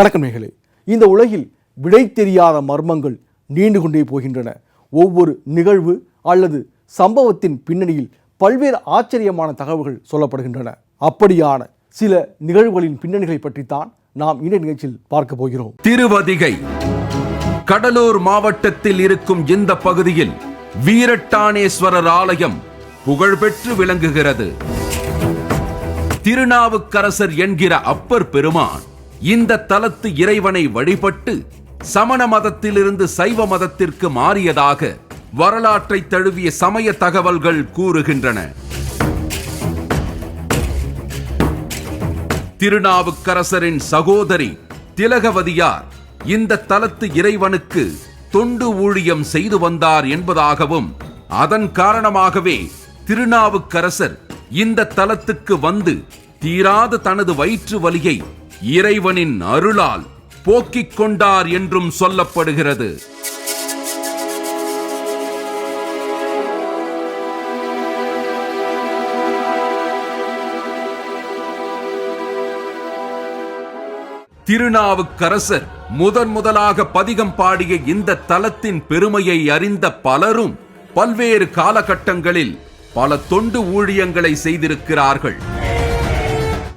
வணக்கம் இந்த உலகில் விடை தெரியாத மர்மங்கள் நீண்டு கொண்டே போகின்றன. ஒவ்வொரு நிகழ்வு அல்லது சம்பவத்தின் பின்னணியில் பல்வேறு ஆச்சரியமான தகவல்கள் சொல்லப்படுகின்றன. அப்படியான சில நிகழ்வுகளின் பின்னணிகளை பற்றித்தான் நாம் இந்த நிகழ்ச்சியில் பார்க்க போகிறோம். திருவதிகை கடலூர் மாவட்டத்தில் இருக்கும் இந்த பகுதியில் வீரட்டானேஸ்வரர் ஆலயம் புகழ்பெற்று விளங்குகிறது. திருநாவுக்கரசர் என்கிற அப்பர் பெருமான் இந்த தலத்து இறைவனை வழிபட்டு சமண மதத்திலிருந்து சைவ மதத்திற்கு மாறியதாக வரலாற்றை தழுவிய சமய தகவல்கள் கூறுகின்றன. திருநாவுக்கரசரின் சகோதரி திலகவதியார் இந்த தலத்து இறைவனுக்கு தொண்டு ஊழியம் செய்து வந்தார் என்பதாகவும் அதன் காரணமாகவே திருநாவுக்கரசர் இந்த தலத்துக்கு வந்து தீராத தனது வயிற்று வலியை இறைவனின் அருளால் போக்கிக் கொண்டார் என்றும் சொல்லப்படுகிறது. திருநாவுக்கரசர் முதன் முதலாக பதிகம் பாடிய இந்த தலத்தின் பெருமையை அறிந்த பலரும் பல்வேறு காலகட்டங்களில் பல தொண்டு ஊழியங்களை செய்திருக்கிறார்கள்.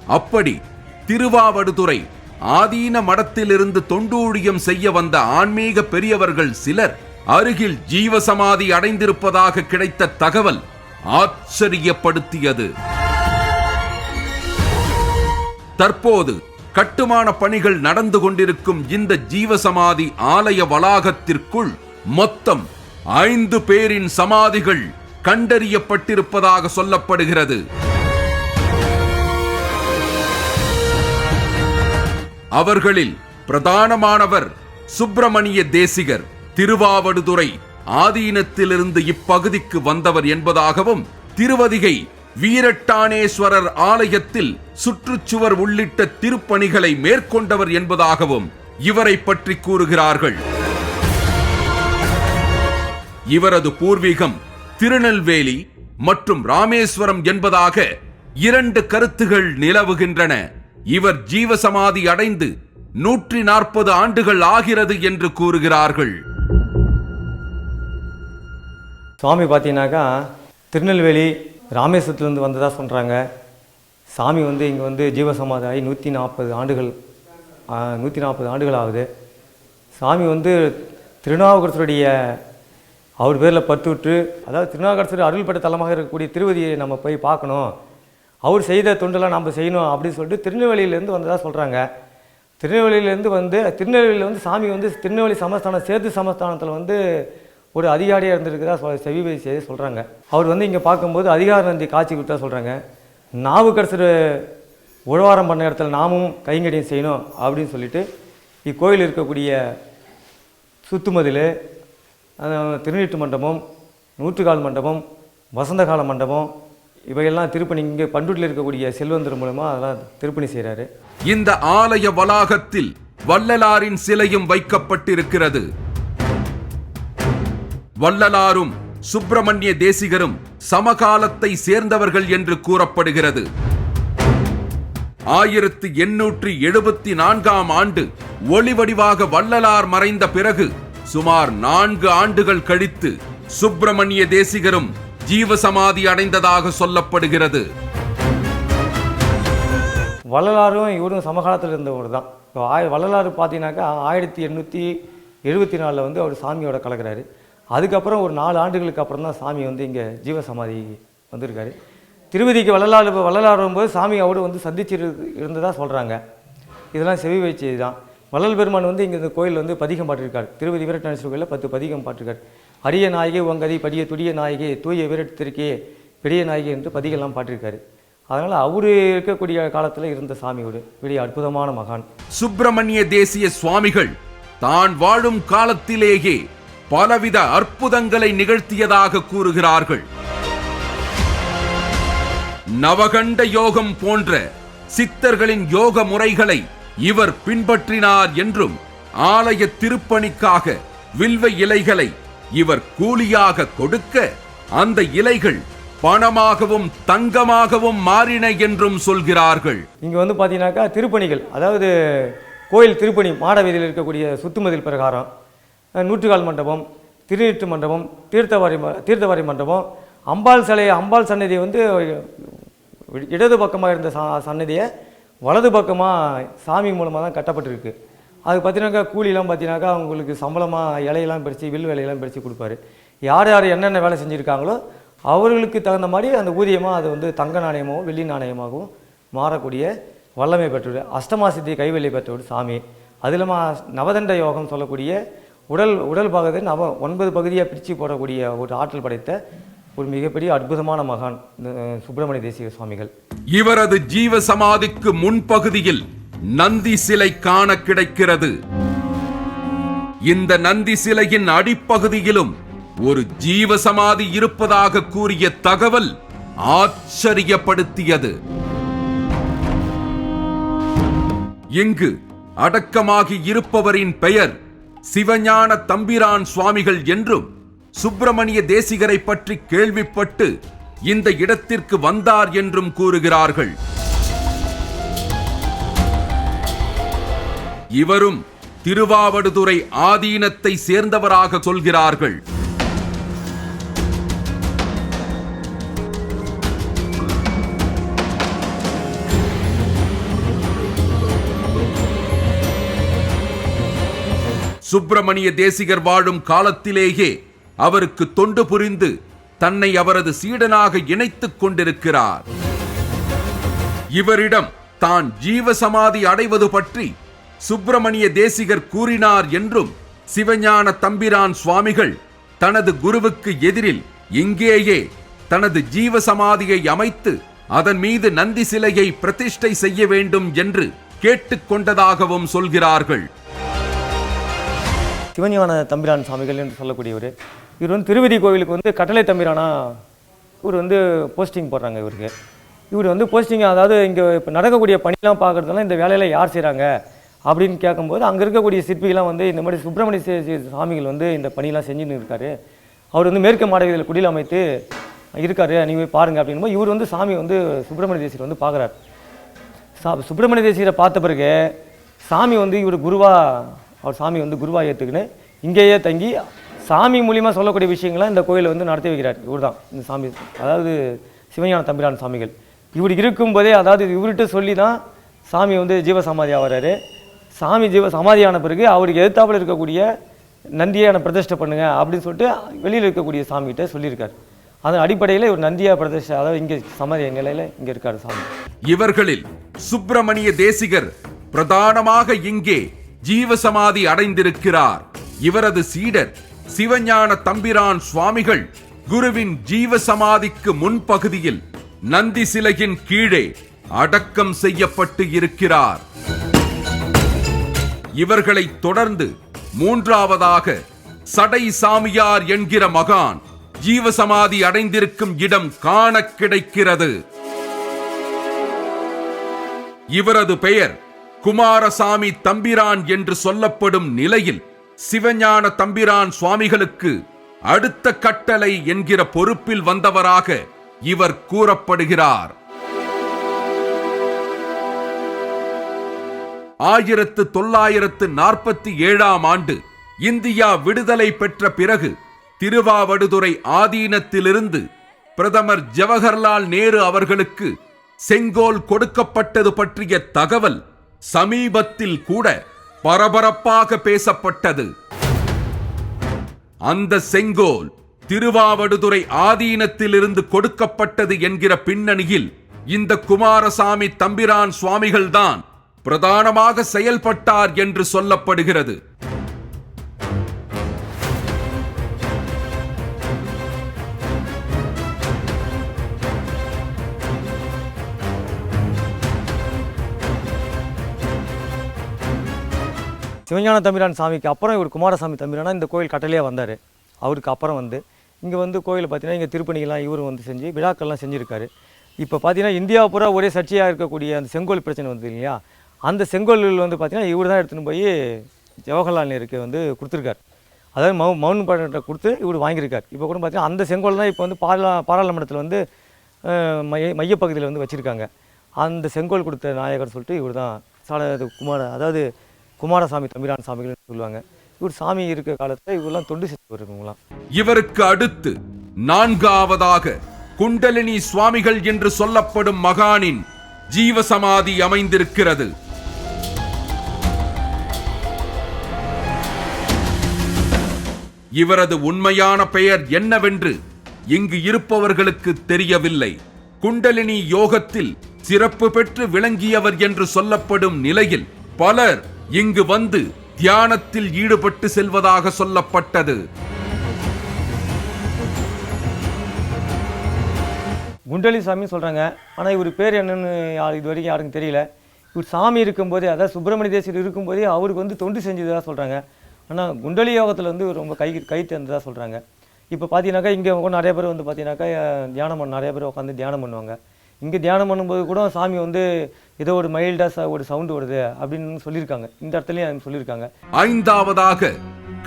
அப்படி திருவாவடுதுறை. ஆதீன மடத்திலிருந்து தொண்டூழியம் செய்ய வந்த ஆன்மீக பெரியவர்கள் சிலர் அருகில் ஜீவசமாதி அடைந்திருப்பதாக கிடைத்த தகவல் ஆச்சரியப்படுத்தியது. தற்போது கட்டுமான பணிகள் நடந்து கொண்டிருக்கும் இந்த ஜீவசமாதி ஆலய வளாகத்திற்குள் மொத்தம் ஐந்து பேரின் சமாதிகள் கண்டறியப்பட்டிருப்பதாக சொல்லப்படுகிறது. அவர்களில் பிரதானமானவர் சுப்பிரமணிய தேசிகர். திருவாவடுதுறை ஆதீனத்திலிருந்து இப்பகுதிக்கு வந்தவர் என்பதாகவும் திருவதிகை வீரட்டானேஸ்வரர் ஆலயத்தில் சுற்றுச்சுவர் உள்ளிட்ட திருப்பணிகளை மேற்கொண்டவர் என்பதாகவும் இவரை பற்றி கூறுகிறார்கள். இவரது பூர்வீகம் திருநெல்வேலி மற்றும் ராமேஸ்வரம் என்பதாக இரண்டு கருத்துகள் நிலவுகின்றன. இவர் ஜீவசமாதி அடைந்து நூற்றி நாற்பது ஆண்டுகள் ஆகிறது என்று கூறுகிறார்கள். சுவாமி பார்த்தீங்கன்னாக்கா திருநெல்வேலி ராமேஸ்வரத்துலேருந்து வந்ததாக சொல்கிறாங்க சாமி வந்து இங்கே வந்து ஜீவசமாதி ஆகி நூற்றி நாற்பது ஆண்டுகள் நூற்றி நாற்பது ஆண்டுகள் ஆகுது. சாமி வந்து திருநாவுக்கரசருடைய அவர் பேரில் பற்றுவிட்டு அதாவது திருநாவுக்கரசர் அருள்பட்ட தலமாக இருக்கக்கூடிய திருவதியை நம்ம போய் பார்க்கணும். அவர் செய்த தொண்டெல்லாம் நம்ம செய்யணும் அப்படின்னு சொல்லிட்டு திருநெல்வேலியிலேருந்து வந்ததாக சொல்கிறாங்க திருநெல்வேலியிலேருந்து வந்து திருநெல்வேலியில் வந்து சாமி வந்து திருநெல்வேலி சமஸ்தானம் சேது சமஸ்தானத்தில் வந்து ஒரு அதிகாரியாக இருந்திருக்கிறதா சொல் செவி செய்ய சொல்கிறாங்க அவர் வந்து இங்கே பார்க்கும்போது அதிகார நந்தி காட்சி கொடுத்தா சொல்கிறாங்க நாவுக்கரசர் உழவாரம் பண்ண இடத்துல நாமும் கைங்கடியும் செய்யணும் அப்படின்னு சொல்லிட்டு இக்கோயில் இருக்கக்கூடிய சுத்துமதில் திருநீட்டு மண்டபம் நூற்றுக்கால் மண்டபம் வசந்தகால மண்டபம் இவையெல்லாம் திருப்பணி இங்கே பண்டுட்டில் இருக்கக்கூடிய செல்வந்தர் மூலமாக அதெல்லாம் திருப்பணி செய்கிறாரு இந்த ஆலய வளாகத்தில் வள்ளலாரின் சிலையும் வைக்கப்பட்டிருக்கிறது. வள்ளலாரும் சுப்பிரமணிய தேசிகரும் சமகாலத்தை சேர்ந்தவர்கள் என்று கூறப்படுகிறது. ஆயிரத்து எண்ணூற்றி எழுபத்தி நான்காம் ஆண்டு ஒளிவடிவாக வள்ளலார் மறைந்த பிறகு சுமார் நான்கு ஆண்டுகள் கழித்து சுப்பிரமணிய தேசிகரும் ஜீவசமாதி அடைந்ததாக சொல்லப்படுகிறது. வள்ளலாரும் இவரும் சமகாலத்தில் இருந்தவர் தான். இப்போ ஆய் வள்ளலாறு பார்த்தீங்கன்னாக்கா ஆயிரத்தி எண்ணூற்றி எழுபத்தி நாலில் வந்து அவர் சாமியோட கலக்கிறாரு. அதுக்கப்புறம் ஒரு நாலு ஆண்டுகளுக்கு அப்புறம் தான் சாமி வந்து இங்கே ஜீவசமாதி வந்திருக்காரு. திருவதிக்கு வள்ளலாறு வள்ளலார் வரும்போது சாமி அவரு வந்து சந்திச்சு இருந்ததாக சொல்கிறாங்க இதெல்லாம் செவி வைச்சது தான் வள்ளல் பெருமான் வந்து இங்கே இந்த கோயில் வந்து பதிகம் பாட்டிருக்கார். திருவதி வீரட்டேஸ்வரர் கோயிலில் பத்து பதிகம் பாட்டிருக்கார். அரிய நாயகி உங்கதி படிய துடிய நாயகி தூய வீரத்திற்கே பெரிய நாயகி என்று பதிகெல்லாம் பாட்டிருக்காரு அதனால் அவர் இருக்கக்கூடிய காலத்தில் இருந்த சாமியோடு பெரிய அற்புதமான மகான். சுப்பிரமணிய தேசிய சுவாமிகள் தான் வாழும் காலத்திலேயே பலவித அற்புதங்களை நிகழ்த்தியதாக கூறுகிறார்கள். நவகண்ட யோகம் போன்ற சித்தர்களின் யோக முறைகளை இவர் பின்பற்றினார் என்றும் ஆலய திருப்பணிக்காக வில்வ இலைகளை இவர் கூலியாக கொடுக்க அந்த இலைகள் பணமாகவும் தங்கமாகவும் மாறின என்றும் சொல்கிறார்கள். இங்கே வந்து பார்த்தீங்கன்னாக்கா திருப்பணிகள் அதாவது கோயில் திருப்பணி மாட வீதியில் இருக்கக்கூடிய சுத்துமதில் பிரகாரம் நூற்றுகால் நூற்றுக்கால் மண்டபம் திருநீற்று மண்டபம் தீர்த்தவாரி ம- தீர்த்தவாரி மண்டபம் அம்பாள் சிலை அம்பாள் சன்னதி வந்து இடது பக்கமாக இருந்த சா சன்னதியை வலது பக்கமாக சாமி மூலமாக தான் கட்டப்பட்டிருக்கு. அது பார்த்தீங்கன்னாக்கா கூலிலாம் பார்த்தீங்கன்னாக்கா அவங்களுக்கு சம்பளமாக இலையெல்லாம் பிரித்து வில் வேலையெல்லாம் பிரித்து கொடுப்பாரு. யார் யார் என்னென்ன வேலை செஞ்சுருக்காங்களோ அவர்களுக்கு தகுந்த மாதிரி அந்த ஊதியமாக அது வந்து தங்க நாணயமாகவும் வெள்ளி நாணயமாகவும் மாறக்கூடிய வல்லமை பெற்றவர் அஷ்டமா சித்தி கைவெளி பெற்றவர் சாமி. அது இல்லாமல் நவதண்ட யோகம் சொல்லக்கூடிய உடல் உடல் பாகத்தை நவ ஒன்பது பகுதியாக பிரித்து போடக்கூடிய ஒரு ஆற்றல் படைத்த ஒரு மிகப்பெரிய அற்புதமான மகான் சுப்பிரமணிய தேசிய சுவாமிகள். இவரது ஜீவ சமாதிக்கு முன்பகுதியில் நந்தி சிலை காண கிடைக்கிறது. இந்த நந்தி சிலையின் அடிப்பகுதியிலும் ஒரு ஜீவ சமாதி இருப்பதாக கூறிய தகவல் ஆச்சரியப்படுத்தியது. இங்கு அடக்கமாகி இருப்பவரின் பெயர் சிவஞான தம்பிரான் சுவாமிகள் என்றும் சுப்பிரமணிய தேசிகரை பற்றி கேள்விப்பட்டு இந்த இடத்திற்கு வந்தார் என்றும் கூறுகிறார்கள். இவரும் திருவாவடுதுறை ஆதீனத்தை சேர்ந்தவராக சொல்கிறார்கள். சுப்பிரமணிய தேசிகர் வாழும் காலத்திலேயே அவருக்கு தொண்டு புரிந்து தன்னை அவரது சீடனாக இணைத்துக் கொண்டிருக்கிறார். இவரிடம் தான் ஜீவசமாதி அடைவது பற்றி சுப்பிரமணிய தேசிகர் கூறினார் என்றும் சிவஞான தம்பிரான் சுவாமிகள் தனது குருவுக்கு எதிரில் இங்கேயே தனது ஜீவசமாதியை அமைத்து அதன் மீது நந்தி சிலையை பிரதிஷ்டை செய்ய வேண்டும் என்று கேட்டுக்கொண்டதாகவும் சொல்கிறார்கள். சிவஞான தம்பிரான் சுவாமிகள் என்று சொல்லக்கூடியவர். இவர் வந்து திருவதி கோவிலுக்கு வந்து கட்டளை தம்பிரானா இவர் வந்து போஸ்டிங் போடுறாங்க இவருக்கு. இவர் வந்து போஸ்டிங் அதாவது இங்கே இப்போ நடக்கக்கூடிய பணிலாம் பார்க்குறதுனால இந்த வேலையில் யார் செய்கிறாங்க அப்படின்னு கேட்கும்போது அங்கே இருக்கக்கூடிய சிற்பிகள்லாம் வந்து இந்த மாதிரி சுப்பிரமணிய சுவாமிகள் வந்து இந்த பணியெல்லாம் செஞ்சுன்னு இருக்காரு. அவர் வந்து மேற்கு மாடவியில் குடியில் அமைத்து இருக்காரு. நீ போய் பாருங்கள் அப்படின்னும் இவர் வந்து சாமி வந்து சுப்பிரமணிய தேசியர் வந்து பார்க்குறாரு. சா சுப்பிரமணிய தேசியரை பார்த்த பிறகு சாமி வந்து இவர் குருவா அவர் சாமி வந்து குருவாக ஏற்றுக்கின்னு இங்கேயே தங்கி சாமி மூலியமாக சொல்லக்கூடிய விஷயங்களை இந்த கோயிலை வந்து நடத்தி வைக்கிறார். இவர் தான் இந்த சாமி. அதாவது சிவஞான தம்பிரான் சாமிகள். இவர் இருக்கும்போதே அதாவது இவர்கிட்ட சொல்லி தான் சாமி வந்து ஜீவசமாதி ஆகிறாரு சாமி ஜீவ சமாதியான பிறகு அவருக்கு எதிர்த்தாப்பில் இருக்கக்கூடிய நந்தியை நான் பிரதிஷ்டை பண்ணுங்க அப்படின்னு சொல்லிட்டு வெளியில் இருக்கக்கூடிய சாமிகிட்ட சொல்லியிருக்கார். அதன் அடிப்படையில் இவர் நந்தியா பிரதிஷ்டை அதாவது இங்கே சமாதி நிலையில் இங்கே இருக்கார் சாமி. இவர்களில் சுப்பிரமணிய தேசிகர் பிரதானமாக இங்கே ஜீவசமாதி அடைந்திருக்கிறார். இவரது சீடர் சிவஞான தம்பிரான் சுவாமிகள் குருவின் ஜீவசமாதிக்கு முன்பகுதியில் நந்தி சிலையின் கீழே அடக்கம் செய்யப்பட்டு இருக்கிறார். இவர்களை தொடர்ந்து மூன்றாவதாக சடை சாமியார் என்கிற மகான் ஜீவசமாதி அடைந்திருக்கும் இடம் காண கிடைக்கிறது. இவரது பெயர் குமாரசாமி தம்பிரான் என்று சொல்லப்படும் நிலையில் சிவஞான தம்பிரான் சுவாமிகளுக்கு அடுத்த கட்டளை என்கிற பொறுப்பில் வந்தவராக இவர் கூறப்படுகிறார். ஆயிரத்து தொள்ளாயிரத்து நாற்பத்தி ஏழாம் ஆண்டு இந்தியா விடுதலை பெற்ற பிறகு திருவாவடுதுறை ஆதீனத்திலிருந்து பிரதமர் ஜவஹர்லால் நேரு அவர்களுக்கு செங்கோல் கொடுக்கப்பட்டது பற்றிய தகவல் சமீபத்தில் கூட பரபரப்பாக பேசப்பட்டது. அந்த செங்கோல் திருவாவடுதுறை ஆதீனத்திலிருந்து கொடுக்கப்பட்டது என்கிற பின்னணியில் இந்த குமாரசாமி தம்பிரான் சுவாமிகள்தான் பிரதானமாக செயல்பட்டார் என்று சொல்லப்படுகிறது. சிவஞான தம்பிரான் சாமிக்கு அப்புறம் இவர் குமாரசாமி தம்பிரானா இந்த கோயில் கட்டளையாக வந்தார். அவருக்கு அப்புறம் வந்து இங்கே வந்து கோயில் பார்த்தீங்கன்னா இங்கே திருப்பணிகள்லாம் இவரும் வந்து செஞ்சு விழாக்கள்லாம் செஞ்சுருக்காரு. இப்போ பார்த்தீங்கன்னா இந்தியா பூரா ஒரே சர்ச்சையாக இருக்கக்கூடிய அந்த செங்கோல் பிரச்சனை வந்தது இல்லையா? அந்த செங்கோல் வந்து பார்த்திங்கன்னா இவர் தான் எடுத்துன்னு போய் ஜவஹர்லால் நேருக்கு வந்து கொடுத்துருக்காரு. அதாவது மவு மவுன் படத்தை கொடுத்து இவர் வாங்கியிருக்கார். இப்போ கூட பார்த்தீங்கன்னா அந்த செங்கோல் தான் இப்போ வந்து பாரா பாராளுமன்றத்தில் வந்து மைய மையப்பகுதியில் வந்து வச்சுருக்காங்க. அந்த செங்கோல் கொடுத்த நாயகர் சொல்லிட்டு இவர் தான் சால குமார அதாவது குமாரசாமி தம்பிரான் சாமிகள்னு சொல்லுவாங்க. இவர் சாமி இருக்க காலத்தில் இவரெல்லாம் தொண்டு செஞ்சு வருவங்களாம் இவருக்கு அடுத்து நான்காவதாக குண்டலினி சுவாமிகள் என்று சொல்லப்படும் மகானின் ஜீவசமாதி அமைந்திருக்கிறது. இவரது உண்மையான பெயர் என்னவென்று இங்கு இருப்பவர்களுக்கு தெரியவில்லை. குண்டலினி யோகத்தில் சிறப்பு பெற்று விளங்கியவர் என்று சொல்லப்படும் நிலையில் பலர் இங்கு வந்து தியானத்தில் ஈடுபட்டு செல்வதாக சொல்லப்பட்டது. குண்டலி சாமி சொல்கிறாங்க ஆனால் இவர் பேர் என்னன்னு யார் இது வரைக்கும் யாருக்கும் தெரியல. இவர் சாமி இருக்கும்போதே அதாவது சுப்பிரமணிய தேசியர் இருக்கும்போதே அவருக்கு வந்து தொண்டு செஞ்சதாக சொல்கிறாங்க ஆனால் குண்டலி யோகத்தில் வந்து ரொம்ப கை கை தேர்ந்ததாக சொல்கிறாங்க இப்போ பார்த்தீங்கன்னாக்கா இங்கே நிறைய பேர் வந்து பார்த்தீங்கன்னாக்கா தியானம் பண்ண நிறைய பேர் உட்காந்து தியானம் பண்ணுவாங்க. இங்கே தியானம் பண்ணும்போது கூட சாமி வந்து ஏதோ ஒரு மைல்டாக ஒரு சவுண்டு வருது அப்படின்னு சொல்லியிருக்காங்க. இந்த இடத்துலையும் சொல்லியிருக்காங்க. ஐந்தாவதாக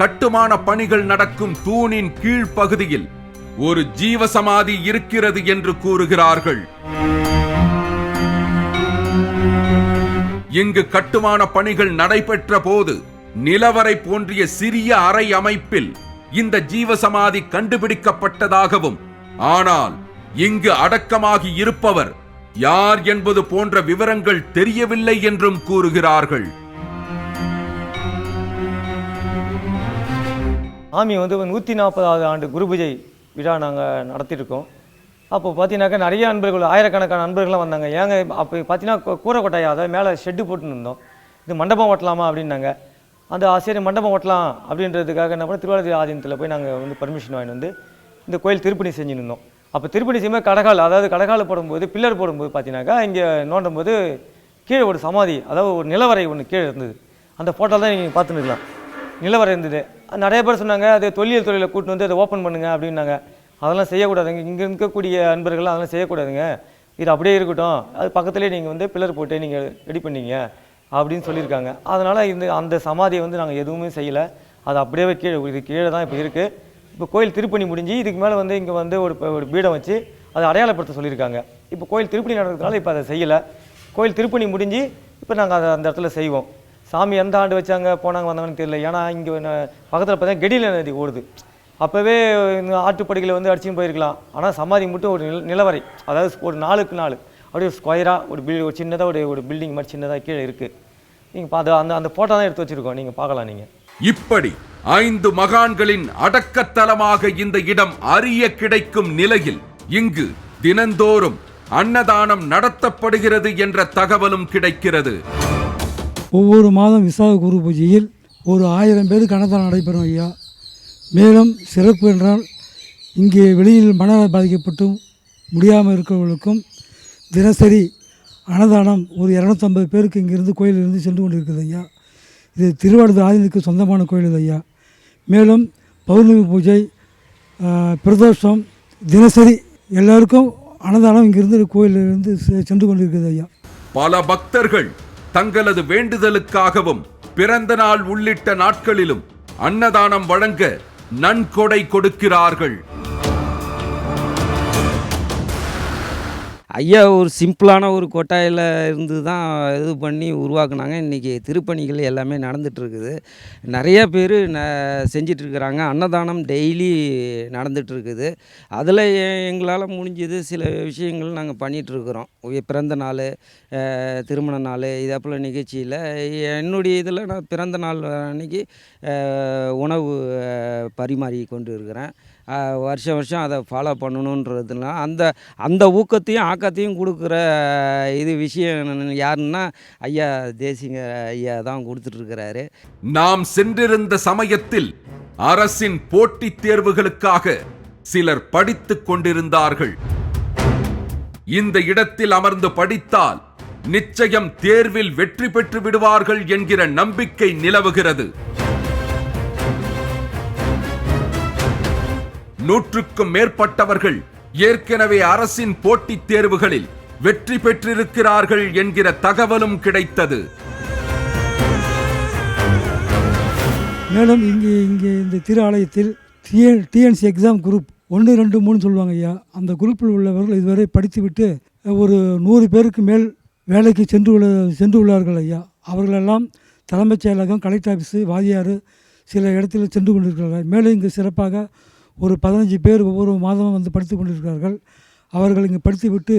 கட்டுமான பணிகள் நடக்கும் தூணின் கீழ்ப்பகுதியில் ஒரு ஜீவசமாதி இருக்கிறது என்று கூறுகிறார்கள். இங்கு கட்டுமான பணிகள் நடைபெற்ற போது நிலவரை போன்றிய சிறிய அறை அமைப்பில் இந்த ஜீவசமாதி கண்டுபிடிக்கப்பட்டதாகவும் ஆனால் இங்கு அடக்கமாகி இருப்பவர் யார் என்பது போன்ற விவரங்கள் தெரியவில்லை என்றும் கூறுகிறார்கள். சாமி வந்து நூற்றி நாற்பதாவது ஆண்டு குருபூஜை விழா நாங்கள் நடத்தியிருக்கோம். அப்போ பார்த்தீங்கன்னாக்கா நிறைய அன்பர்கள் ஆயிரக்கணக்கான அன்பர்கள்லாம் வந்தாங்க. ஏங்க அப்போ பார்த்தீங்கன்னா கூரை கொட்டாயா அதாவது மேலே ஷெட்டு போட்டுன்னு இருந்தோம். இது மண்டபம் ஓட்டலாமா அப்படின்னாங்க. அந்த ஆசிரியர் மண்டபம் ஓட்டலாம் அப்படின்றதுக்காக என்ன பண்ண திருவாரூர் ஆதீனத்தில் போய் நாங்கள் வந்து பர்மிஷன் வாங்கிட்டு வந்து இந்த கோயில் திருப்பணி செஞ்சுன்னு இருந்தோம் அப்போ திருப்பணி செய்யும்போது கடகால் அதாவது கடகால் போடும்போது பில்லர் போடும்போது பார்த்தீங்கன்னாக்கா இங்கே நோண்டும் போது கீழே ஒரு சமாதி அதாவது ஒரு நிலவரை ஒன்று கீழே இருந்தது. அந்த ஃபோட்டோ தான் நீங்கள் பார்த்துன்னு இருக்கலாம். இருந்தது. நிறைய பேர் சொன்னாங்க அது தொழில் துறையில் கூட்டிட்டு வந்து அதை ஓப்பன் பண்ணுங்கள் அப்படின்னாங்க. அதெல்லாம் செய்யக்கூடாதுங்க. இங்கே இருக்கக்கூடிய அன்பர்கள்லாம் அதெல்லாம் செய்யக்கூடாதுங்க. இது அப்படியே இருக்கட்டும். அது பக்கத்துலேயே நீங்கள் வந்து பில்லர் போட்டு நீங்கள் ரெடி பண்ணீங்க. அப்படின்னு சொல்லியிருக்காங்க. அதனால் இந்த அந்த சமாதியை வந்து நாங்கள் எதுவுமே செய்யலை. அது அப்படியே கீழே இது கீழே தான் இப்போ இருக்குது இப்போ கோயில் திருப்பணி முடிஞ்சு இதுக்கு மேலே வந்து இங்கே வந்து ஒரு ஒரு பீடம் வச்சு அதை அடையாளப்படுத்த சொல்லியிருக்காங்க. இப்போ கோயில் திருப்பணி நடக்கிறதுனால இப்போ அதை செய்யலை. கோயில் திருப்பணி முடிஞ்சு இப்போ நாங்கள் அதை அந்த இடத்துல செய்வோம். சாமி எந்த ஆண்டு வச்சாங்க போனாங்க வந்தாங்கன்னு தெரியல. ஏன்னா இங்கே பக்கத்தில் பார்த்தா கெடில நதி ஓடுது. அப்போவே இந்த ஆட்டுப்படுகையில் வந்து அடிச்சுன்னு போயிருக்கலாம். ஆனால் சமாதி மட்டும் ஒரு நில நிலவரை. அதாவது ஒரு நாளுக்கு நாள் அப்படியே ஸ்கொயராக ஒரு பில் ஒரு சின்னதாக ஒரு ஒரு பில்டிங் மாதிரி சின்னதாக கீழே இருக்குது நீங்கள் பார்த்து அந்த அந்த ஃபோட்டோ தான் எடுத்து வச்சுருக்கோம். நீங்கள் பார்க்கலாம் நீங்கள் இப்படி ஐந்து மகான்களின் அடக்கத்தலமாக இந்த இடம் அறிய கிடைக்கும் நிலையில் இங்கு தினந்தோறும் அன்னதானம் நடத்தப்படுகிறது என்ற தகவலும் கிடைக்கிறது. ஒவ்வொரு மாதம் விசாக குரு பூஜையில் ஒரு ஆயிரம் பேருக்கு அன்னதானம் நடைபெறும் ஐயா. மேலும் சிறப்பு என்றால் இங்கே வெளியில் மனநல பாதிக்கப்பட்டும் முடியாமல் இருக்கிறவர்களுக்கும் தினசரி அன்னதானம் ஒரு இரநூத்தம்பது பேருக்கு இங்கிருந்து கோயிலிருந்து சென்று கொண்டிருக்குது ஐயா. இது திருவாரூர் ஆதீனத்துக்கு சொந்தமான கோயில் இது ஐயா. மேலும் பௌர்ணமி பூஜை பிரதோஷம் தினசரி எல்லாருக்கும் அன்னதானம் இங்கிருந்து கோயிலிருந்து செ- சென்று கொண்டிருக்கிறது ஐயா. பல பக்தர்கள் தங்களது வேண்டுதலுக்காகவும் பிறந்த நாள் உள்ளிட்ட நாட்களிலும் அன்னதானம் வழங்க நன்கொடை கொடுக்கிறார்கள். ஐயா ஒரு சிம்பிளான ஒரு கொட்டாயில் இருந்து தான் இது பண்ணி உருவாக்குனாங்க. இன்றைக்கி திருப்பணிகள் எல்லாமே நடந்துகிட்ருக்குது இருக்குது நிறைய பேர் ந செஞ்சிட்ருக்குறாங்க அன்னதானம் டெய்லி நடந்துகிட்ருக்குது அதில் எங்களால் முடிஞ்சது சில விஷயங்கள் நாங்கள் பண்ணிகிட்ருக்குறோம் பிறந்த நாள் திருமண நாள் இதே போல் நிகழ்ச்சியில். என்னுடைய இதில் நான் பிறந்த நாள் அன்னைக்கு உணவு பரிமாறி கொண்டு இருக்கிறேன். வருஷம் வருஷம் அதை ஃபாலோ பண்ணணுன்றதுனா அந்த அந்த ஊக்கத்தையும் ஆக்கத்தையும் கொடுக்குற இது விஷயம் யாருன்னா ஐயா தேசிங்க ஐயா தான் கொடுத்துட்ருக்கிறாரு. நாம் சென்றிருந்த சமயத்தில் அரசின் போட்டித் தேர்வுகளுக்காக சிலர் படித்துக் கொண்டிருந்தார்கள். இந்த இடத்தில் அமர்ந்து படித்தால் நிச்சயம் தேர்வில் வெற்றி பெற்று விடுவார்கள் என்கிற நம்பிக்கை நிலவுகிறது. நூற்றுக்கும் மேற்பட்டவர்கள் ஏற்கனவே அரசின் போட்டித் தேர்வுகளில் வெற்றி பெற்றிருக்கிறார்கள் என்கிற தகவலும் கிடைத்தது. மேலும் இங்கே இங்கே இந்த திரு ஆலயத்தில் டிஎன் டிஎன்சி எக்ஸாம் குரூப் ஒன்று ரெண்டு மூணு சொல்லுவாங்க ஐயா. அந்த குரூப்பில் உள்ளவர்கள் இதுவரை படித்துவிட்டு ஒரு நூறு பேருக்கு மேல் வேலைக்கு சென்று உள்ள சென்று உள்ளார்கள் ஐயா. அவர்களெல்லாம் தலைமைச் செயலகம் கலெக்டர் ஆஃபீஸு வாதியார் சில இடத்தில் சென்று கொண்டிருக்கிறார்கள். மேலும் இங்கு சிறப்பாக ஒரு பதினஞ்சு பேர் ஒவ்வொரு மாதமும் வந்து படித்து கொண்டிருக்கிறார்கள். அவர்கள் இங்கு படித்துவிட்டு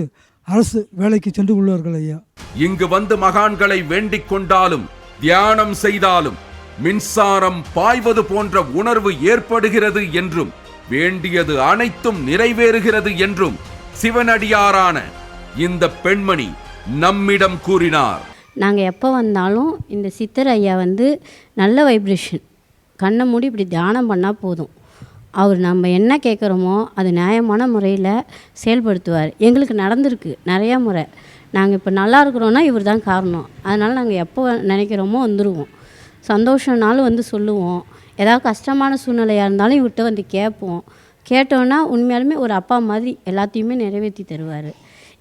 அரசு வேலைக்கு சென்று கொள்வார்கள் ஐயா. இங்கு வந்து மகான்களை வேண்டிக் கொண்டாலும் தியானம் செய்தாலும் மின்சாரம் பாய்வது போன்ற உணர்வு ஏற்படுகிறது என்றும் வேண்டியது அனைத்தும் நிறைவேறுகிறது என்றும் சிவனடியாரான இந்த பெண்மணி நம்மிடம் கூறினார். நாங்கள் எப்போ வந்தாலும் இந்த சித்தர் ஐயா வந்து நல்ல வைப்ரேஷன் கண்ணை மூடி இப்படி தியானம் பண்ணால் போதும். அவர் நம்ம என்ன கேட்குறோமோ அது நியாயமான முறையில் செயல்படுத்துவார். எங்களுக்கு நடந்திருக்கு நிறையா முறை. நாங்கள் இப்போ நல்லா இருக்கிறோன்னா இவர் தான் காரணம். அதனால் நாங்கள் எப்போ நினைக்கிறோமோ வந்துடுவோம் சந்தோஷம்னாலும் வந்து சொல்லுவோம். ஏதாவது கஷ்டமான சூழ்நிலையாக இருந்தாலும் இவர்கிட்ட வந்து கேட்போம். கேட்டோன்னா உண்மையாலுமே ஒரு அப்பா மாதிரி எல்லாத்தையுமே நிறைவேற்றி தருவார்.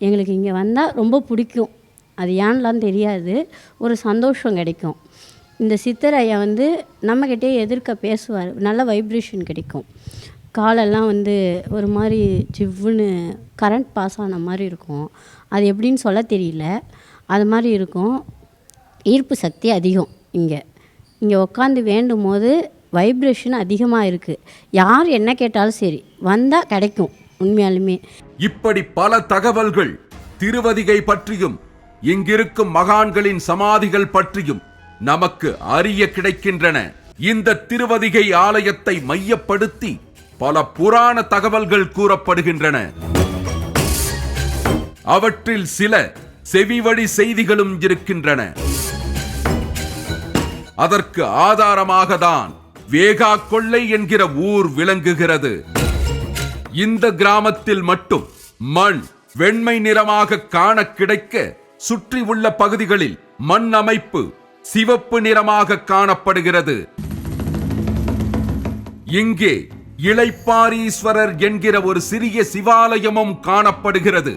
எங்களுக்கு இங்கே வந்தால் ரொம்ப பிடிக்கும். அது ஏன்லாம் தெரியாது. ஒரு சந்தோஷம் கிடைக்கும். இந்த சித்தர் ஐயா வந்து நம்மக்கிட்டே எதிர்க்க பேசுவார். நல்ல வைப்ரேஷன் கிடைக்கும். காலெல்லாம் வந்து ஒரு மாதிரி ஜிவ்வுன்னு கரண்ட் பாஸ் ஆன மாதிரி இருக்கும். அது எப்படின்னு சொல்ல தெரியல. அது மாதிரி இருக்கும். ஈர்ப்பு சக்தி அதிகம் இங்கே. இங்கே உட்காந்து வேண்டும் போது வைப்ரேஷன் அதிகமாக இருக்குது யார் என்ன கேட்டாலும் சரி வந்தால் கிடைக்கும் உண்மையாலுமே. இப்படி பல தகவல்கள் திருவதிகை பற்றியும் இங்கிருக்கும் மகான்களின் சமாதிகள் பற்றியும் நமக்கு அறிய கிடைக்கின்றன. இந்த திருவதிகை ஆலயத்தை மையப்படுத்தி பல புராண தகவல்கள் கூறப்படுகின்றன. அவற்றில் சில செவிவழி செய்திகளும் இருக்கின்றன. அதற்கு ஆதாரமாக தான் வேகா கொள்ளை என்கிற ஊர் விளங்குகிறது. இந்த கிராமத்தில் மட்டும் மண் வெண்மை நிறமாக காண கிடைக்க சுற்றி உள்ள பகுதிகளில் மண் அமைப்பு சிவப்பு நிறமாக காணப்படுகிறது. இங்கே இளைப்பாரீஸ்வரர் என்கிற ஒரு சிறிய சிவாலயமும் காணப்படுகிறது.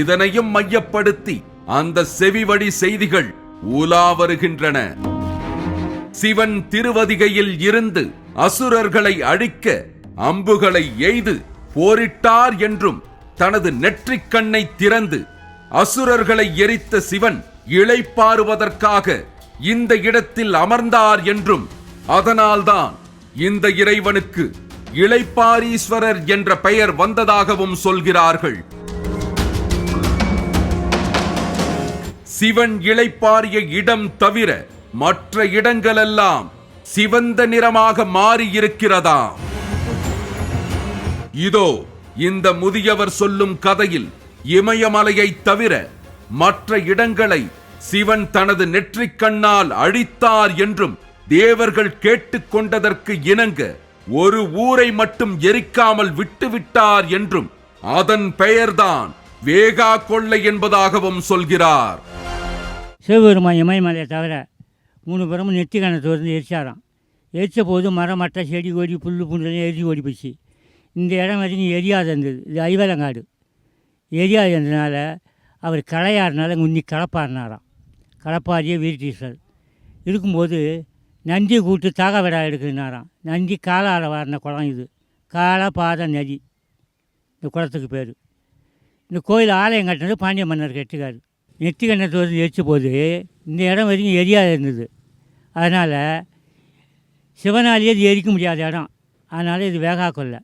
இதனையும் மையப்படுத்தி அந்த செவிவழி செய்திகள் உலா வருகின்றன. சிவன் திருவதிகையில் இருந்து அசுரர்களை அழிக்க அம்புகளை எய்து போரிட்டார் என்றும் தனது நெற்றிக் கண்ணை திறந்து அசுரர்களை எரித்த சிவன் இளைப்பாறுவதற்காக இந்த இடத்தில் அமர்ந்தார் என்றும் அதனால்தான் இந்த இறைவனுக்கு இளைப்பாரீஸ்வரர் என்ற பெயர் வந்ததாகவும் சொல்கிறார்கள். சிவன் இளைப்பாறிய இடம் தவிர மற்ற இடங்களெல்லாம் சிவந்த நிறமாக மாறியிருக்கிறதாம். இதோ இந்த முதியவர் சொல்லும் கதையில் இமயமலையை தவிர மற்ற இடங்களை சிவன் தனது நெற்றிக் கண்ணால் அழித்தார் என்றும் தேவர்கள் கேட்டுக்கொண்டதற்கு இணங்க ஒரு ஊரை மட்டும் எரிக்காமல் விட்டுவிட்டார் என்றும் அதன் பெயர்தான் வேகா கொள்ளை என்பதாகவும் சொல்கிறார். சிவபெருமான் இமயமலையை தவிர மூணு பேரும் நெத்தி வந்து எரிச்சாராம். எரித்த போது மரம் மட்டை செடி கொடி புல் புண்டெல்லாம் எரிஞ்சு ஓடி போச்சு. இந்த இடம் வரைக்கும் எரியாது இருந்தது இது ஐவலங்காடு. எரியாது இருந்ததுனால அவர் களையாடுனால முந்தி களப்பாடினாராம். களப்பாடியே வீரட்டீஸ்வரர் இருக்கும்போது நந்தி கூட்டு தாக விடா எடுக்குனாராம். நந்தி காலால் வாடின குளம் இது. கால பாத நதி. இந்த குளத்துக்கு பேர். இந்த கோயில் ஆலயம் கட்டினது பாண்டிய மன்னர் கட்டுக்காரு நெத்தி கண்ணத்தை வந்து எரிச்ச போது இந்த இடம் வரைக்கும் எரியாது இருந்தது. அதனால் சிவனாலேயே இது எரிக்க முடியாத இடம். அதனால் இது வேகா கொல்லை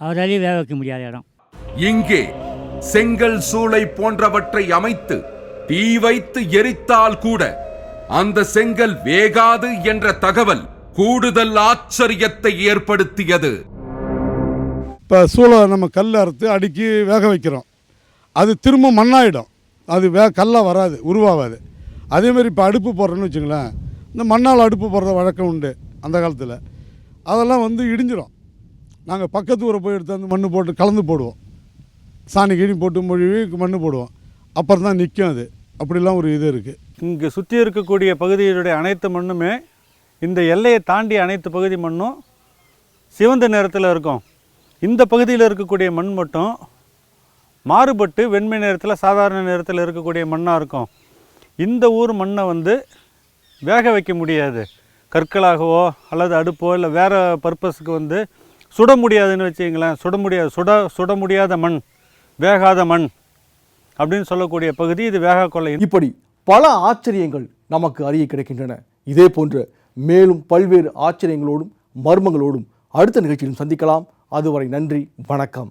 அவராலேயே வேக வைக்க முடியாத இடம். இங்கே செங்கல் சூளை போன்றவற்றை அமைத்து தீ வைத்து எரித்தால் கூட அந்த செங்கல் வேகாது என்ற தகவல் கூடுதல் ஆச்சரியத்தை ஏற்படுத்தியது. இப்போ சூளை நம்ம கல் அறுத்து அடுக்கி வேக வைக்கிறோம். அது திரும்ப மண்ணாயிடும். அது வே கல்லாக வராது உருவாகாது. அதேமாதிரி இப்போ அடுப்பு போடுறோன்னு வச்சுங்களேன் இந்த மண்ணால் அடுப்பு போடுற வழக்கம் உண்டு அந்த காலத்தில். அதெல்லாம் வந்து இடிஞ்சிரும். நாங்கள் பக்கத்து ஊரை போய் எடுத்து வந்து மண் போட்டு கலந்து போடுவோம். சாணி கிணி போட்டு மொழிவி மண் போடுவோம். அப்புறம் தான் நிற்கும் அது. அப்படிலாம் ஒரு இது இருக்குது இங்கே சுற்றி இருக்கக்கூடிய பகுதிகளுடைய அனைத்து மண்ணுமே இந்த எல்லையை தாண்டி அனைத்து பகுதி மண்ணும் சிவந்த நிறத்தில் இருக்கும். இந்த பகுதியில் இருக்கக்கூடிய மண் மட்டும் மாறுபட்டு வெண்மை நேரத்தில் சாதாரண நேரத்தில் இருக்கக்கூடிய மண்ணாக இருக்கும். இந்த ஊர் மண்ணை வந்து வேக வைக்க முடியாது. கற்களாகவோ அல்லது அடுப்போ இல்லை வேறு பர்பஸுக்கு வந்து சுட முடியாதுன்னு வச்சுங்களேன் சுட முடியாது சுட சுட முடியாத மண் வேகாத மண் அப்படின்னு சொல்லக்கூடிய பகுதி இது வேகாக்கொள்ளை இப்படி பல ஆச்சரியங்கள் நமக்கு அறிய கிடைக்கின்றன. இதே போன்ற மேலும் பல்வேறு ஆச்சரியங்களோடும் மர்மங்களோடும் அடுத்த நிகழ்ச்சியிலும் சந்திக்கலாம். அதுவரை நன்றி வணக்கம்.